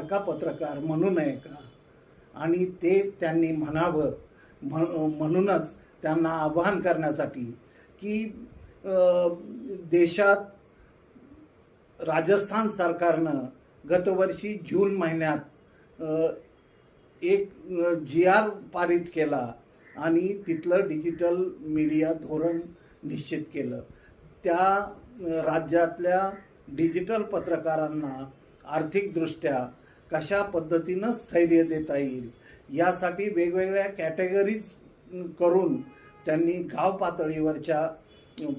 का पत्रकार म्हणू नये का? आणि ते त्यांनी म्हणावं म्हणूनच त्यांना आवाहन करण्यासाठी की देशात राजस्थान सरकारनं गतवर्षी जून महिन्यात एक जी आर पारित केला आणि तिथलं डिजिटल मीडिया धोरण निश्चित केलं. त्या राज्यातल्या डिजिटल पत्रकारांना आर्थिकदृष्ट्या कशा पद्धतीनं स्थैर्य देता येईल? यासाठी वेगवेगळ्या कॅटेगरीज करून त्यांनी गाव पातळीवरच्या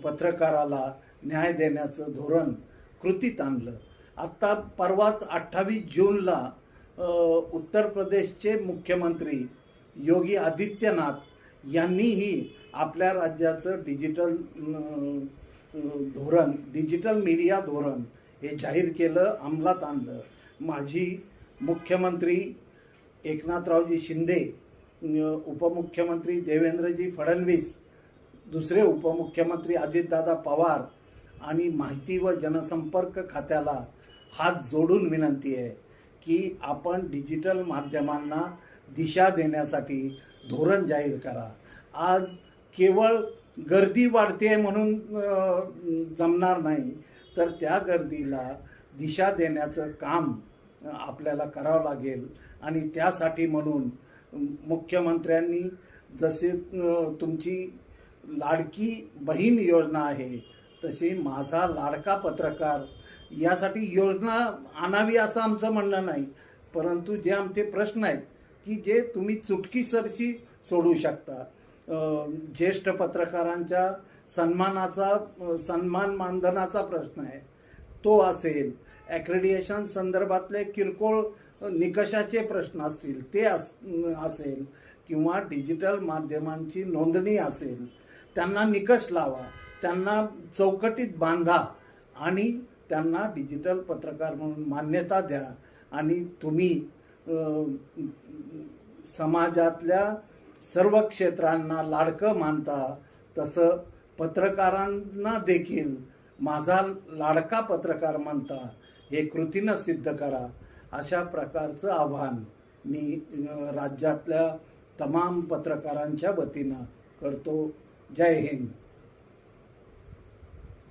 पत्रकाराला न्याय देण्याचं धोरण कृतीत आणलं. आत्ता परवाच अठ्ठावीस जूनला उत्तर प्रदेशचे मुख्यमंत्री योगी आदित्यनाथ यांनीही आपल्या राज्याचं डिजिटल धोरण डिजिटल मीडिया धोरण हे जाहीर केलं अंमलात आणलं. माझी मुख्यमंत्री एकनाथरावजी शिंदे उपमुख्यमंत्री देवेंद्रजी फडणवीस दुसरे उपमुख्यमंत्री अजितदादा पवार आणि माहिती व जनसंपर्क खात्याला हात जोडून विनंती आहे की आपण डिजिटल माध्यमांना दिशा देण्यासाठी धोरण जाहीर करा. आज केवळ गर्दी वाढते म्हणून जमणार नाही तर त्या गर्दीला दिशा देण्याचं काम आपल्याला करावं लागेल. आणि त्यासाठी म्हणून मुख्यमंत्र्यांनी जसे तुमची लाडकी बहीण योजना आहे तशी माझा लाडका पत्रकार यासाठी योजना आणावी असं आमचं म्हणणं नाही. परंतु जे आमचे प्रश्न आहेत की जे तुम्ही चुटकीसरशी सोडू शकता. ज्येष्ठ पत्रकारांच्या सन्मानाचा सन्मान मानधनाचा प्रश्न आहे. तो असेल ॲक्रेडिएशन संदर्भातले किरकोळ निकषाचे प्रश्न असतील ते अस- असेल किंवा डिजिटल माध्यमांची नोंदणी असेल त्यांना निकष लावा त्यांना चौकटीत बांधा आणि त्यांना डिजिटल पत्रकार म्हणून मान्यता द्या आणि तुम्ही समाजातल्या सर्व क्षेत्रांना लाडकं मानता तसं पत्रकारांना देखील माझा लाडका पत्रकार म्हणता हे कृतीनं सिद्ध करा. अशा प्रकारचं आव्हान मी राज्यातल्या तमाम पत्रकारांच्या वतीनं करतो. जय हिंद.